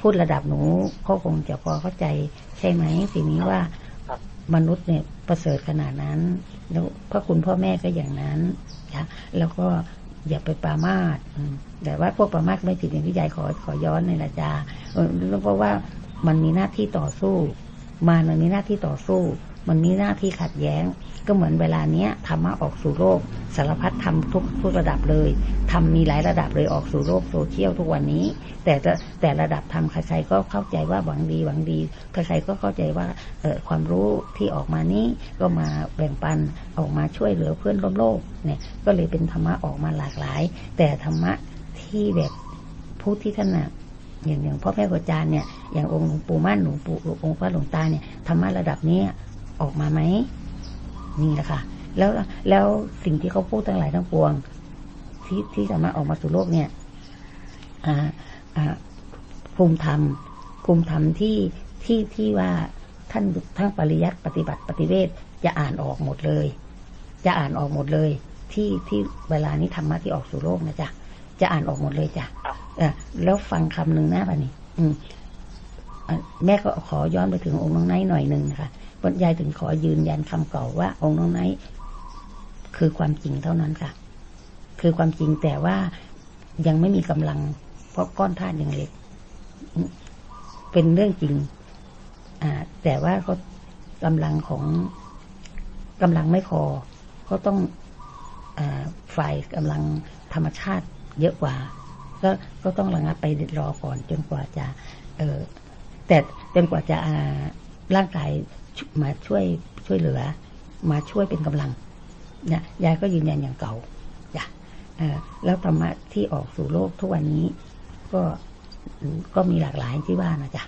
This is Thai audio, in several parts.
พูดระดับหนูเขาคงจะพอเข้าใจใช่ไหมสิ่งนี้ว่ามนุษย์เนี่ยประเสริฐขนาดนั้น แล้วพระคุณพ่อแม่ก็อย่างนั้นนะแล้วก็อย่าไปปรามาสแต่ว่าพวกปรามาสไม่ผิดอย่างที่ยายขอขอย้อนในละจาเพราะว่ามันมีหน้าที่ต่อสู้ มามันมีหน้าที่ต่อสู้ มันมีหน้าที่ขัดแย้ง ก็เหมือนเวลาเนี้ยธรรมะออกสู่โลกสารพัดทำทุกทุกระดับเลยทำมีหลายระดับเลยออกสู่โลกโซเชียลทุกวันนี้ แต่แต่ระดับทำใครๆก็เข้าใจว่าหวังดีหวังดีใครๆก็เข้าใจว่าเออความรู้ที่ออกมานี้ก็มาแบ่งปันออกมาช่วยเหลือเพื่อนร่วมโลกเนี่ยก็เลยเป็นธรรมะออกมาหลากหลาย แต่ธรรมะที่แบบผู้ที่ท่านน่ะอย่างอย่างพ่อแม่ครูอาจารย์เนี่ยอย่างองค์หลวงปู่มั่นหลวงปู่องค์พระหลวงตาเนี่ยธรรมะระดับนี้ออกมาไหม นี่แหละค่ะแล้วแล้วสิ่งที่เขาพูดทั้งหลายทั้งปวง ที่ที่สามารถออกมาสู่โลกเนี่ยอ่าอ่าภูมิธรรมภูมิธรรมที่ที่ที่ว่าท่านทั้งปริยัติปฏิบัติปฏิเวทจะอ่านออกหมดเลย จะอ่านออกหมดเลย ที่ที่เวลานี้ธรรมะที่ออกสู่โลกนะจ๊ะจะอ่านออกหมดเลยจ้ะแล้วฟังคำหนึ่งนะป่ะนี่แม่ก็ขอย้อนไปถึงองค์น้องไนท์หน่อยหนึ่งค่ะ บรรยายถึงขอยืนยันคำเก่าว่า องค์น้องไนท์คือความจริงเท่านั้นค่ะ คือความจริงแต่ว่ายังไม่มีกำลัง เพราะก้อนธาตุยังเล็ก เป็นเรื่องจริง อ่า แต่ว่าเขากำลังของกำลังไม่พอเขาต้องอฝ่ายกำลังธรรมชาติเยอะกว่า ก็ก็ต้องระงับไปรอก่อนจนกว่าจะ เออแต่จนกว่าจะร่างกาย มาช่วยช่วยเหลือ มาช่วยเป็นกำลังเนี่ยยายก็ยืนยันอย่างเก่าจ้ะแล้วธรรมะที่ออกสู่โลกทุกวันนี้ ก็ก็มีหลากหลายที่ว่านะจ๊ะ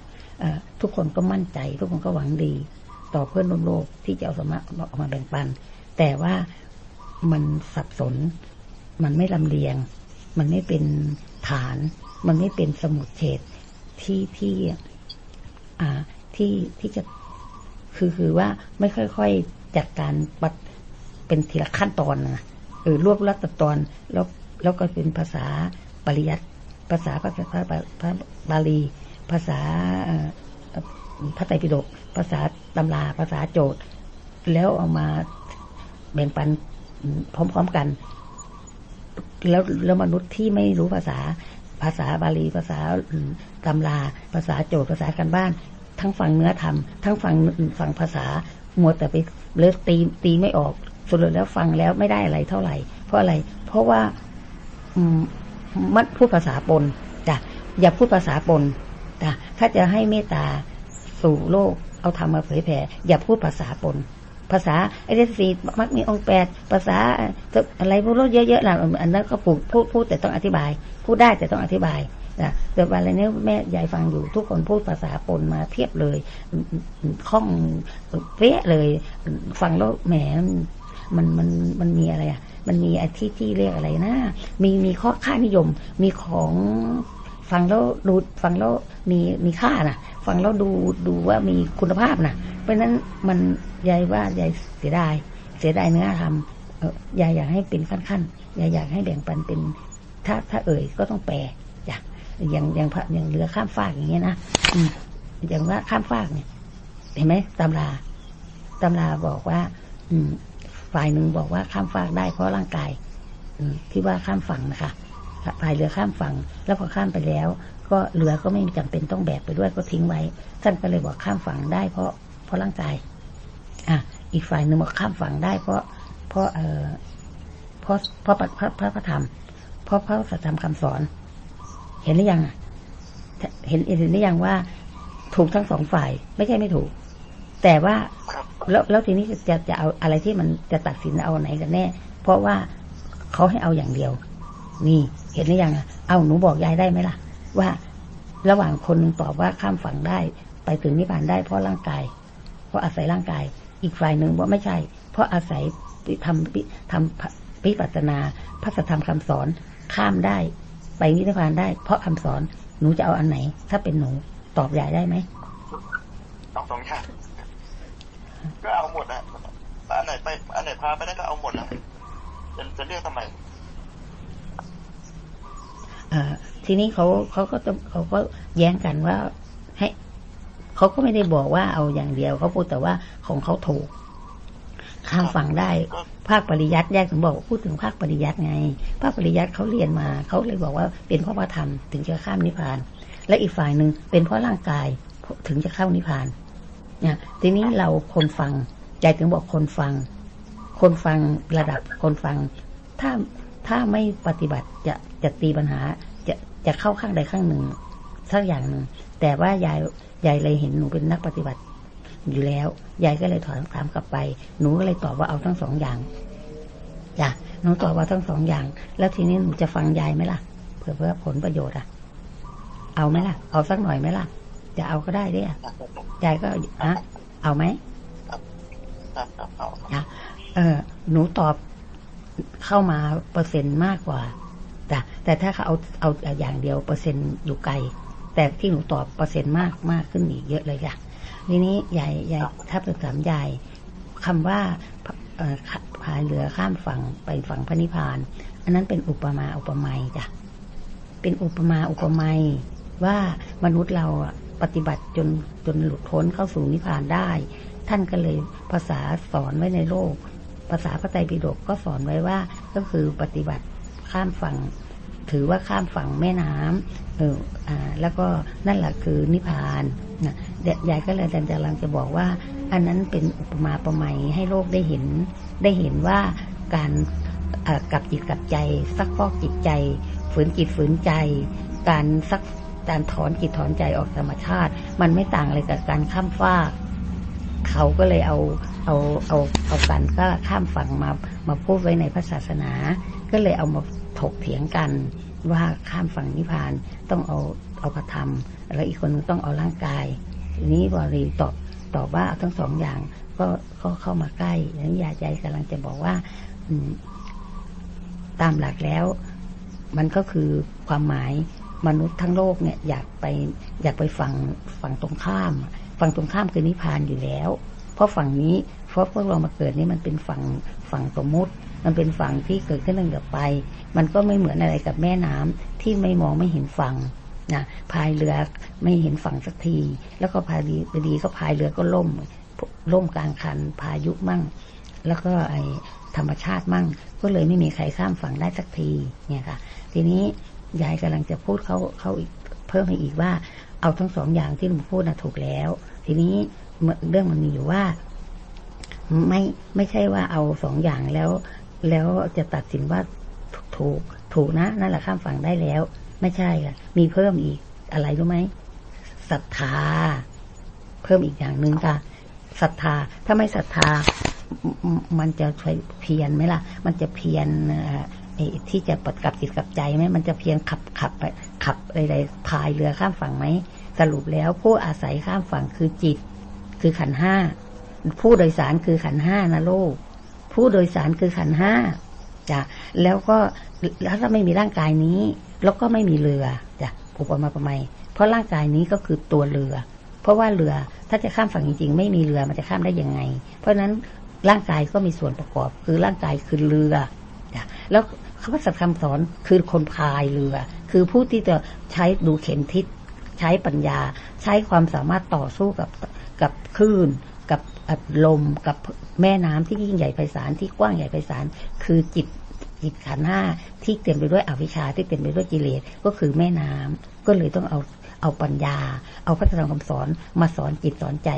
ทุกคนก็มั่นใจ ทุกคนก็หวังดี ต่อเพื่อนร่วมโลกที่จะเอาสมะออกมาแบ่งปัน แต่ว่ามันสับสน มันไม่ลำเลียง มันไม่เป็นฐาน มันไม่เป็นสมุดเฉดที่ที่อ่าที่ที่จะ คือคือว่าไม่ค่อยๆจัดการปัดเป็นทีละขั้นตอนนะเออรวบรัดตอนแล้วแล้วก็เป็นภาษาปริยัติภาษาพระพระพระบาลี ภาษาพระไตรปิฎกภาษาตำราภาษาโจทย์ แล้วเอามาแบ่งปันพร้อม ๆกัน แล้วแล้วมนุษย์ที่ไม่รู้ภาษาภาษาบาลี ภาษาตำรา ภาษาโจทย์ภาษาการบ้าน ทั้งฟังเนื้อธรรมทั้งฟังฟังภาษาหมัวแต่ไปเลือกตีตีไม่ออกสุดแล้วฟังแล้วไม่ได้อะไรเท่าไหร่ เพราะอะไร เพราะว่ามัดพูดภาษาปนจ้ะอย่าพูดภาษาปนจ้ะถ้าจะให้เมตตาสู่โลกเอาธรรมมาเผยแผ่อย่าพูดภาษาปน ภาษาไอ้เดสีมักมีองแปดภาษาอะไรพวกเราเยอะๆนะอันนั้นก็พูดพูดพูดแต่ต้องอธิบาย พูดได้แต่ต้องอธิบาย นะแต่อะไรเนี้ยแม่ยายฟังอยู่ทุกคนพูดภาษาปนมาเทียบเลยคล่องเป๊ะเลย ฟังแล้วแหมมันมันมันมีอะไรอะ มันมีอที่ที่เรียกอะไรนะ มีมีข้อค่านิยม มีของฟังแล้วดูฟังแล้วมีมีค่านะฟังแล้วดูดูว่ามีคุณภาพนะเพราะนั้นมันยายว่ายายเสียดาย เสียดายเนื้อธรรมยายอยากให้เป็นขั้นๆยายอยากให้แบ่งปันเป็นถ้าถ้าเอ่ยก็ต้องแปลจ้ะ อย่างอย่างพระอย่างเรือข้ามฟากอย่างเงี้ยนะอืมอย่างว่าข้ามฟากเนี่ย เห็นไหมตำราตำราบอกว่า อืม ฝ่ายหนึ่งบอกว่าข้ามฟากได้เพราะร่างกายที่ว่าข้ามฝั่งนะคะพายเรือข้ามฝั่ง แล้วพอข้ามไปแล้ว ก็เรือก็ไม่จำเป็นต้องแบกไปด้วยก็ทิ้งไว้ ท่านก็เลยบอกข้ามฝั่งได้เพราะเพราะร่างกาย อะ อีกฝ่ายหนึ่งบอกข้ามฝั่งได้เพราะ เพราะเอ่อเพราะเพราะพระพระพระธรรมเพราะพระสัจธรรมคำสอน เห็นหรือยังเห็นเห็นหรือยังว่าถูกทั้งสองฝ่าย ไม่ใช่ไม่ถูก แต่ว่าแล้วแล้วทีนี้จะจะเอาอะไรที่มันจะตัดสินเอาไหนกันแน่ เพราะว่าเขาให้เอาอย่างเดียว นี่เห็นหรือยังเอาหนูบอกยายได้ไหมล่ะ ว่าระหว่างคนนึงตอบว่าข้ามฝั่งได้ ไปถึงนิพพานได้เพราะร่างกาย เพราะอาศัยร่างกาย อีกฝ่ายหนึ่งว่าไม่ใช่ เพราะอาศัยทำทำพิปัสนาพระธรรมคำสอนข้ามได้ ไปนิพพานได้ เพราะคำสอนหนูจะเอาอันไหน ถ้าเป็นหนูตอบใหญ่ได้ไหมต้องสองอย่างก็เอาหมดอะอันไหนไปอันไหนพาไปได้ก็เอาหมดนะจะจะเลือกทำไมอทีนี้เขาเขาก็ต้องเขาก็แย้งกันว่า ให้เขาก็ไม่ได้บอกว่าเอาอย่างเดียวเขาพูดแต่ว่าของเขาถูก ข้ามฝั่งได้ ภาคปริยัติแยกถึงบอกพูดถึงภาคปริยัติไง ภาคปริยัติเขาเรียนมาเขาเลยบอกว่าเป็นเพราะว่าธรรมถึงจะข้ามนิพพาน และอีกฝ่ายหนึ่งเป็นเพราะร่างกายถึงจะเข้านิพพานเนี่ยทีนี้เราคนฟังใจถึงบอกคนฟัง คนฟังระดับคนฟัง ถ้าถ้าไม่ปฏิบัติจะจะตีปัญหาจะจะเข้าข้างใดข้างหนึ่งสักอย่างหนึ่งแต่ว่ายายยายเลยเห็นหนูเป็นนักปฏิบัติ อยู่แล้ว ยายก็เลยถอนถามกลับไป หนูก็เลยตอบว่าเอาทั้งสองอย่างจ้ะหนูตอบว่าทั้งสองอย่าง แล้วทีนี้หนูจะฟังยายไหมล่ะ เพื่อเพื่อผลประโยชน์อะ เอาไหมล่ะ เอาสักหน่อยไหมล่ะ จะเอาก็ได้เด้ยายก็อะเอาไหมนะเออ หนูตอบเข้ามาเปอร์เซ็นต์มากกว่าแต่แต่ถ้าเขาเอาเอาอย่างเดียวเปอร์เซ็นต์อยู่ไกล แต่ที่หนูตอบเปอร์เซ็นต์มากมากขึ้นอีกเยอะเลยค่ะ ทีนี้ยายยายถ้าเป็นถามยายคำว่าพายเรือข้ามฝั่งไปฝั่งพระนิพพาน อันนั้นเป็นอุปมาอุปไมยจ้ะเป็นอุปมาอุปไมยว่ามนุษย์เราปฏิบัติจนจนหลุดพ้นเข้าสู่นิพพานได้ ท่านก็เลยภาษาสอนไว้ในโลก ภาษาพระไตรปิฎกก็สอนไว้ว่าก็คือปฏิบัติข้ามฝั่ง ถือว่าข้ามฝั่งแม่น้ำเอออ่าแล้วก็นั่นแหละคือนิพพานนะ ยายก็เลยดันจลังจะบอกว่า อันนั้นเป็นอุปมาประไมยให้โลกได้เห็น ได้เห็นว่าการกับจิตกับใจ ซักฟอกจิตใจ ฝืนจิตฝืนใจ การซักการถอนจิตถอนใจออกธรรมชาติ มันไม่ต่างอะไรกับการข้ามฟากเขาก็เลยเอาเอาเอาเอาการก็ข้ามฝั่งมามาพูดไว้ในพระศาสนา ก็เลยเอามาถกเถียงกันว่าข้ามฝั่งนิพพานต้องเอาเอาพระธรรมแล้วอีกคนนึงต้องเอาร่างกาย ทีนี้บรีตอบตอบว่าทั้งสองอย่างก็ก็เข้ามาใกล้แล้วยาใจกำลังจะบอกว่าตามหลักแล้ว มันก็คือความหมายมนุษย์ทั้งโลกเนี่ย อยากไป อยากไปฝั่งฝั่งตรงข้าม ฝั่งตรงข้ามคือนิพพานอยู่แล้ว เพราะฝั่งนี้เพราะพวกเรามาเกิดนี่มันเป็นฝั่งฝั่งสมมติ มันเป็นฝั่งที่เกิดขึ้นตั้งแต่ไป มันก็ไม่เหมือนอะไรกับแม่น้ำที่ไม่มองไม่เห็นฝั่ง นะพายเรือไม่เห็นฝั่งสักที แล้วก็พายดีไปดีก็พายเรือก็ล่มล่มกลางคันพายุมั่ง แล้วก็ไอธรรมชาติมั่ง ก็เลยไม่มีใครข้ามฝั่งได้สักทีเนี่ยค่ะ ทีนี้ยายกำลังจะพูดเขาเขาอีกเพิ่มให้อีกว่า เอาทั้งสองอย่างที่หนูพูดนะถูกแล้ว ทีนี้เรื่องมันมีอยู่ว่า ไม่ไม่ใช่ว่าเอาสองอย่างแล้ว แล้วจะตัดสินว่าถูกถูกนะนั่นแหละข้ามฝั่งได้แล้ว ไม่ใช่ค่ะมีเพิ่มอีก อะไรรู้ไหมศรัทธา เพิ่มอีกอย่างหนึ่งค่ะศรัทธา ถ้าไม่ศรัทธา มันจะใช้เพียนไหมล่ะ มันจะเพียนที่จะปดกับจิตกับใจไหมมันจะเพียงขับขับไปขับอะไรพายเรือข้ามฝั่งไหมสรุปแล้วผู้อาศัยข้ามฝั่งคือจิต คือขันห้าผู้โดยสารคือขันห้านะโลกผู้โดยสารคือขันห้าจ้ะแล้วก็แล้วถ้าไม่มีร่างกายนี้ แล้วก็ไม่มีเรือจ้ะอุปมาประไมเพราะร่างกายนี้ก็คือตัวเรือ เพราะว่าเรือถ้าจะข้ามฝั่งจริง ๆ ไม่มีเรือมันจะข้ามได้ยังไง เพราะฉะนั้นร่างกายก็มีส่วนประกอบ คือร่างกายคือเรือจ้ะแล้วคำว่าสัตว์คำสอนคือคนพายเรือ คือผู้ที่จะใช้ดูเข็มทิศใช้ปัญญา ใช้ความสามารถต่อสู้กับกับคลื่นกับลมกับแม่น้ำที่ยิ่งใหญ่ไพศาลที่กว้างใหญ่ไพศาลคือจิต จิตขันห้าที่เต็มไปด้วยอวิชชาที่เต็มไปด้วยกิเลสก็คือแม่น้ำก็เลยต้องเอาเอาปัญญา เอาพระธรรมคำสอนมาสอนจิตสอนใจ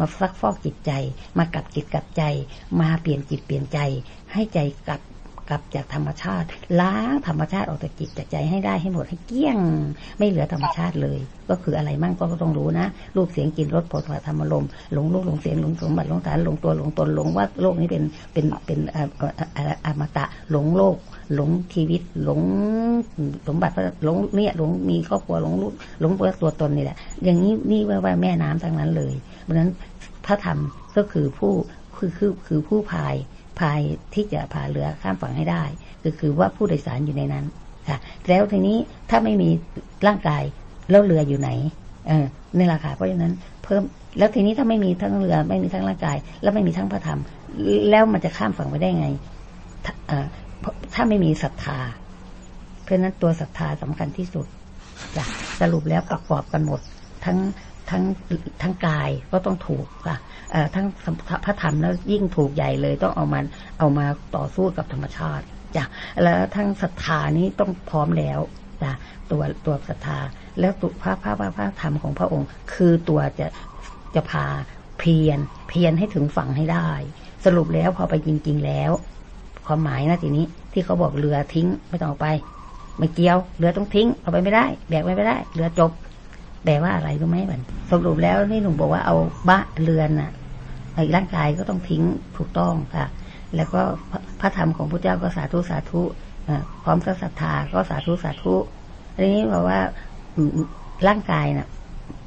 มาฟักฟอกจิตใจ มากัดจิตกัดใจ มาเปลี่ยนจิตเปลี่ยนใจ ให้ใจกลับ กลับจากธรรมชาติ ล้างธรรมชาติออกจากจิตจากใจให้ได้ให้หมดให้เกี้ยง ไม่เหลือธรรมชาติเลย ก็คืออะไรมั่งก็ต้องรู้นะรูปเสียงกลิ่นรสผลธรรมลมหลงรูปหลงเสียงหลงสมบัติหลงฐานหลงตัวหลงตนหลงว่าโลกนี้เป็นเป็นเป็นอมตะหลงโลก หลงชีวิตหลงสมบัติหลงเนี่ยหลงมีครอบครัวหลงลูกหลงตัวตนนี่แหละ อย่างนี้นี่ว่าแม่น้ำทั้งนั้นเลยเพราะฉะนั้นพระธรรมก็คือผู้คือคือคือผู้พาย พายที่จะพาเรือข้ามฝั่งให้ได้ ก็คือว่าผู้โดยสารอยู่ในนั้นค่ะ แล้วทีนี้ถ้าไม่มีร่างกายแล้วเรืออยู่ไหน เออในราคาเพราะฉะนั้นเพิ่มแล้วทีนี้ถ้าไม่มีทั้งเรือไม่มีทั้งร่างกาย แล้วไม่มีทั้งพระธรรม แล้วมันจะข้ามฝั่งไปได้ไงถ้าไม่มีศรัทธา เพราะฉะนั้นตัวศรัทธาสำคัญที่สุดจ้ะสรุปแล้วประกอบกันหมด ทั้ง ทั้งทั้งกายก็ต้องถูกค่ะทั้งพระธรรมแล้วยิ่งถูกใหญ่เลยต้องเอามันเอามาต่อสู้กับธรรมชาติจ้ะแล้วทั้งศรัทธานี้ต้องพร้อมแล้วจ้ะตัวตัวศรัทธาแล้วตัวพระพระพระพระธรรมของพระองค์ คือตัวจะจะพาเพียรเพียรให้ถึงฝั่งให้ได้ สรุปแล้วพอไปจริง ๆแล้ว ความหมายนะทีนี้ที่เขาบอกเรือทิ้งไม่ต้องไปไม่เกี่ยวเรือต้องทิ้งเอาไปไม่ได้ แบกไว้ไม่ได้ เรือจบ แปลว่าอะไรรู้ไหมมันสรุปแล้วนี่หนูบอกว่าเอาบ้าเรือนน่ะไอ้ร่างกายก็ต้องทิ้งถูกต้องค่ะ แล้วก็พระธรรมของพระเจ้าก็สาธุสาธุอ่อพร้อมกับศรัทธาก็สาธุสาธุอันนี้บอกว่าร่างกายน่ะ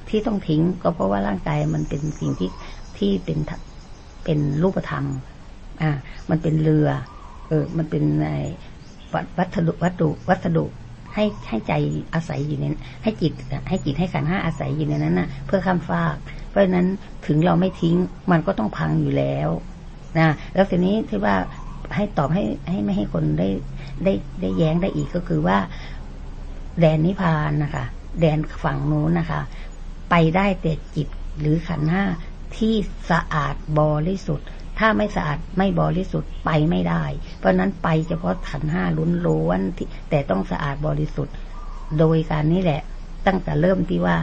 ที่ต้องทิ้งก็เพราะว่าร่างกายมันเป็นสิ่งที่ที่เป็นเป็นรูปธรรม อ่า มันเป็นเรือ เออ มันเป็นไอ้วัตถุวัตถุวัสดุ ให้ให้ใจอาศัยอยู่ในให้จิตให้จิตให้ขันห้าอาศัยอยู่ในนั้นน่ะ เพื่อข้ามฟาก เพราะฉะนั้นถึงเราไม่ทิ้งมันก็ต้องพังอยู่แล้วนะแล้วทีนี้ที่ว่าให้ตอบให้ให้ไม่ให้คนได้ได้ได้แย้งได้อีกก็คือว่า แดนนิพพานนะคะ แดนฝั่งนู้นนะคะ ไปได้แต่จิตหรือขันห้าที่สะอาดบริสุทธิ์ ถ้าไม่สะอาดไม่บริสุทธิ์ไปไม่ได้ เพราะนั้นไปเฉพาะขันห้าล้นล้วนที่แต่ต้องสะอาดบริสุทธิ์ โดยการนี้แหละ ตั้งแต่เริ่มที่ว่า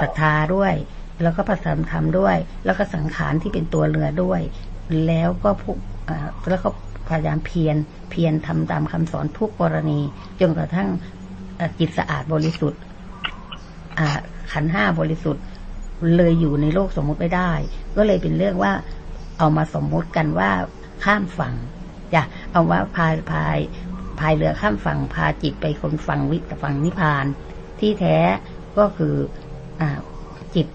ศรัทธาด้วย แล้วก็ประสานธรรมด้วย แล้วก็สังขารที่เป็นตัวเรือด้วย แล้วก็พวกอ่าแล้วก็พยายามเพียรเพียรทำตามคำสอนทุกกรณีจนกระทั่งจิตสะอาดบริสุทธิ์ขันห้าบริสุทธิ์เลยอยู่ในโลกสมมุติไม่ได้ ก็เลยเป็นเรื่องว่า เอามาสมมุติกันว่าข้ามฝั่งจะเอาว่าพายพายพายเรือข้ามฝั่งพาจิตไปคนฝั่งวิฝั่งนิพพาน ที่แท้ก็คืออ่าจิต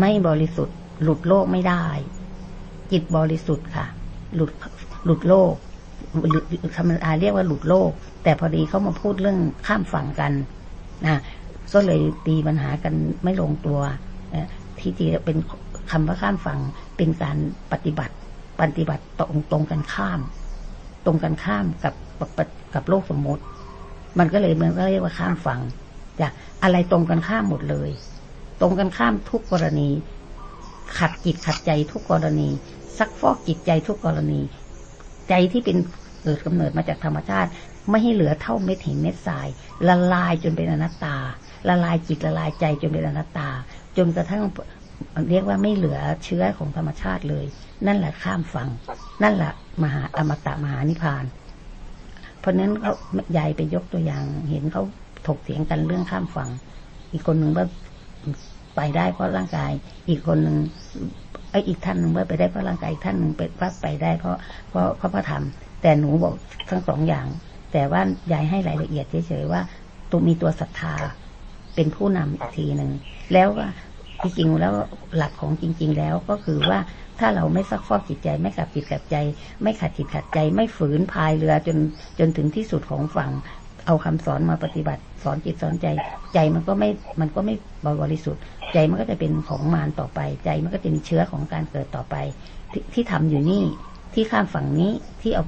ไม่บริสุทธิ์ หลุดโลกไม่ได้ จิตบริสุทธิ์ค่ะ หลุดหลุดโลกหรือธรรมดาเรียกว่าหลุดโลก แต่พอดีเขามาพูดเรื่องข้ามฝั่งกันนะก็เลยตีปัญหากันไม่ลงตัวที่จริงเป็น คำว่าข้ามฝั่งเป็นการปฏิบัติ ปฏิบัติตรงตรงกันข้าม ตรงกันข้ามกับกับโลกสมมติ มันก็เลยมันก็เรียกว่าข้ามฝั่งจะอะไรตรงกันข้ามหมดเลย ตรงกันข้ามทุกกรณี ขัดจิตขัดใจทุกกรณี ซักฟอกจิตใจทุกกรณี ใจที่เป็นเกิดกำเนิดมาจากธรรมชาติ ไม่ให้เหลือเท่าเม็ดหินเม็ดทราย ละลายจนเป็นอนัตตา ละลายจิตละลายใจจนเป็นอนัตตา จนกระทั่ง เรียกว่าไม่เหลือเชื้อของธรรมชาติเลย นั่นแหละข้ามฝั่งนั่นแหละมหาอมตะมหานิพพาน เพราะนั้นเขายายไปยกตัวอย่าง เห็นเขาถกเถียงกันเรื่องข้ามฝั่ง อีกคนหนึ่งว่าไปได้เพราะร่างกาย อีกคนหนึ่งไอ้อีกท่านหนึ่งว่าไปได้เพราะร่างกายอีกท่านหนึ่งเป็นว่าไปได้เพราะเพราะเพราะพระธรรม แต่หนูบอกทั้งสองอย่าง แต่ว่ายายให้รายละเอียดเฉยๆว่าตัวมีตัวศรัทธาเป็นผู้นำอีกทีหนึ่งแล้ว ว่จริงแล้วหลักของจริง ๆ แล้วก็คือว่าถ้าเราไม่ซักฟอกจิตใจ ไม่ขัดจิตขัดใจ ไม่ขัดจิตขัดใจ ไม่ฝืนพายเรือจนจนถึงที่สุดของฝั่ง เอาคำสอนมาปฏิบัติสอนจิตสอนใจ ใจมันก็ไม่มันก็ไม่บริสุทธิ์ ใจมันก็จะเป็นของมารต่อไป ใจมันก็จะมีเชื้อของการเกิดต่อไปที่ที่ทำอยู่นี่ที่ข้ามฝั่งนี้ที่เอา